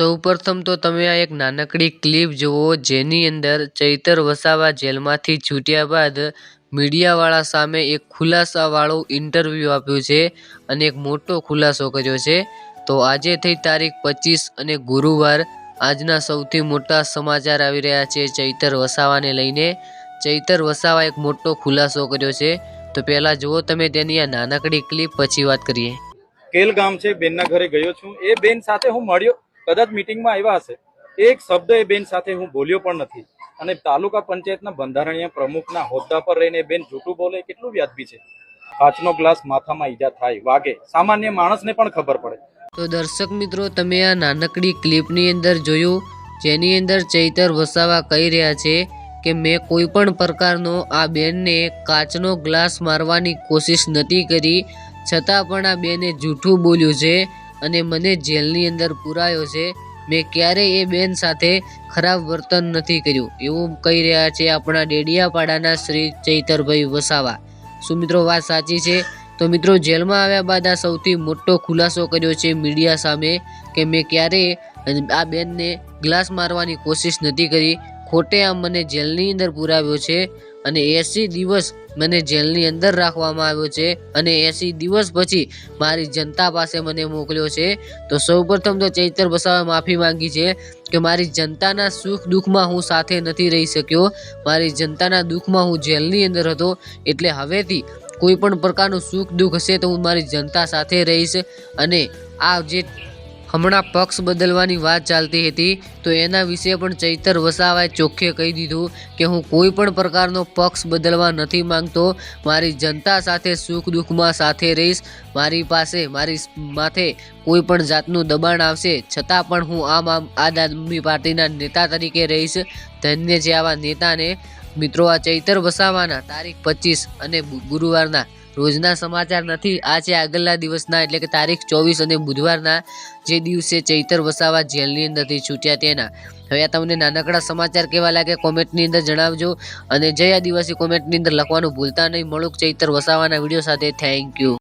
સૌપ્રથમ તો તમે આ એક નાનકડી ક્લિપ જુઓ, જેની અંદર ચૈતર વસાવા જેલમાંથી છૂટ્યા બાદ મીડિયાવાળા સામે એક ખુલાસાવાળું ઇન્ટરવ્યૂ આપ્યું છે અને એક મોટો ખુલાસો કર્યો છે. તો આજે થઈ તારીખ પચીસ અને ગુરુવાર આજના સૌથી મોટા સમાચાર આવી રહ્યા છે ચૈતર વસાવાને લઈને. ચૈતર વસાવા એક મોટો ખુલાસો કર્યો છે. તો પહેલાં જુઓ તમે તેની આ નાનકડી ક્લિપ, પછી વાત કરીએ. કેલ ગામ છે, બેનના ઘરે ગયો છું. એ બેન સાથે હું મળ્યો. કદાચ મિટિંગમાં આવ્યા હશે. એક શબ્દ એ બેન સાથે હું બોલ્યો પણ નથી. અને તાલુકા પંચાયતના બંધારણીય પ્રમુખના હોદ્દા પર રહીને બેન જૂઠું બોલે કેટલું વ્યાજબી છે? કાચનો ગ્લાસ માથામાં ઈજા થાય વાગે. સામાન્ય માણસને પણ ખબર પડે. તો દર્શક મિત્રો, તમે આ નાનકડી ક્લિપની અંદર જોયું, જેની અંદર ચૈતર વસાવા કહી રહ્યા છે કે મેં કોઈ પણ પ્રકારનો આ બેનને કાચનો ગ્લાસ મારવાની કોશિશ નથી કરી, છતાં પણ આ બેને જૂઠું બોલ્યું છે. અને મને જેલની અંદર પુરાયો છે, મેં ક્યારેય એ બેન સાથે ખરાબ વર્તન નથી કર્યું. એવું કહી રહ્યા છે આપણા ડેડિયાપાડાના શ્રી ચૈતરભાઈ વસાવા. શું મિત્રો વાત સાચી છે? તો મિત્રો જેલમાં આવ્યા બાદ આ સૌથી મોટો ખુલાસો કર્યો છે મીડિયા સામે કે મેં ક્યારેય આ બેનને ગ્લાસ મારવાની કોશિશ નથી કરી. ખોટે આમ મને જેલની અંદર પુરાવ્યો છે અને એસી દિવસ મને જેલની અંદર રાખવામાં આવ્યો છે અને એંસી દિવસ પછી મારી જનતા પાસે મને મોકલ્યો છે. તો સૌપ્રથમ તો ચૈતર બસાવે માફી માંગી છે કે મારી જનતાના સુખ દુઃખમાં હું સાથે નથી રહી શક્યો. મારી જનતાના દુઃખમાં હું જેલની અંદર હતો એટલે હવેથી કોઈ પણ પ્રકારનું સુખ દુઃખ હશે તો હું મારી જનતા સાથે રહીશ. અને આ જે હમણાં પક્ષ બદલવાની વાત ચાલતી હતી, તો એના વિશે પણ ચૈતર વસાવાએ ચોખ્ખે કહી દીધું કે હું કોઈ પણ પ્રકારનો પક્ષ બદલવા નથી માંગતો, મારી જનતા સાથે સુખ દુઃખમાં સાથે રહીશ, મારી પાસે, મારી માથે કોઈ પણ જાતનું દબાણ આવશે, છતાં પણ હું આમ આમ આમ આદમી પાર્ટીના નેતા તરીકે રહીશ, ધન્ય છે આવા નેતાને. મિત્રો, આ ચૈતર વસાવાના તારીખ પચીસ અને ગુરુવારના રોજના સમાચાર નથી. આ છે આગળના દિવસના, એટલે કે તારીખ ચોવીસ અને બુધવારના જે દિવસે ચૈતર વસાવા જેલની અંદરથી છૂટ્યા તેના. હવે આ તમને નાનકડા સમાચાર કેવા લાગે કોમેન્ટની અંદર જણાવજો. અને જય આદિવાસી કોમેન્ટની અંદર લખવાનું ભૂલતા નહીં. મળું ચૈતર વસાવાના વીડિયો સાથે. Thank you